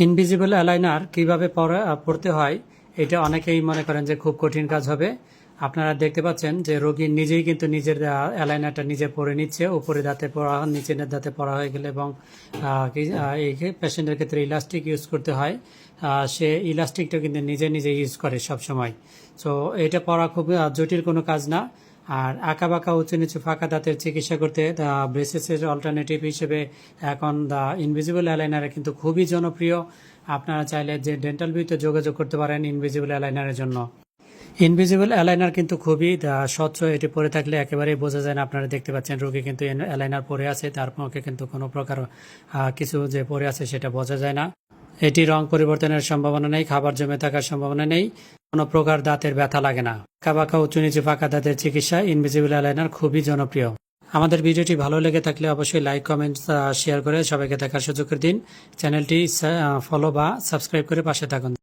Invisible aligner কীভাবে পড়া- পড়তে হয়, এটা অনেকেই মনে করেন যে খুব কঠিন কাজ হবে। আপনারা দেখতে পাচ্ছেন যে রোগী নিজেই কিন্তু নিজের অ্যালাইনারটা নিজে পরে নিচ্ছে, উপরে দাঁতে পড়া, নিচের দাঁতে পড়া হয়ে গেলে এবং এই পেশেন্টের ক্ষেত্রে ইলাস্টিক ইউজ করতে হয় সে ইলাস্টিকটা কিন্তু নিজে নিজে ইউজ করে সব সময় সো এটা পড়া খুব জটিল কোনো কাজ না। আর আঁকা বাঁকা উঁচু নিচু ফাঁকা দাঁতের চিকিৎসা করতে ব্রেসেসের অল্টারনেটিভ হিসেবে এখন দ্য ইনভিজিবল অ্যালাইনার কিন্তু খুবই জনপ্রিয়। আপনারা চাইলে যে ডেন্টাল বিউতে যোগাযোগ করতে পারেন ইনভিজিবল অ্যালাইনারের জন্য। ইনভিজিবল অ্যালাইনার কিন্তু খুবই স্বচ্ছ, এটি পরে থাকলে একেবারেই বোঝা যায় না, আপনারা দেখতে পাচ্ছেন রোগী কিন্তু অ্যালাইনার পরে আছে, তার মুখে কিন্তু কোনো প্রকার কিছু যে পরে আছে সেটা বোঝা যায় না। এটি রং পরিবর্তনের সম্ভাবনা নেই, খাবার জমে থাকার সম্ভাবনা নেই। কোনো প্রকার দাঁতের ব্যথা লাগে না। কাবাকা উঁচু নিচু পাকা দাঁতের চিকিৎসা ইনভিজিবল আইলাইনার খুবই জনপ্রিয়। আমাদের ভিডিওটি ভালো লেগে থাকলে অবশ্যই লাইক কমেন্ট শেয়ার করে সবাইকে দেখার সুযোগ দিন। চ্যানেলটি ফলো বা সাবস্ক্রাইব করে পাশে থাকুন।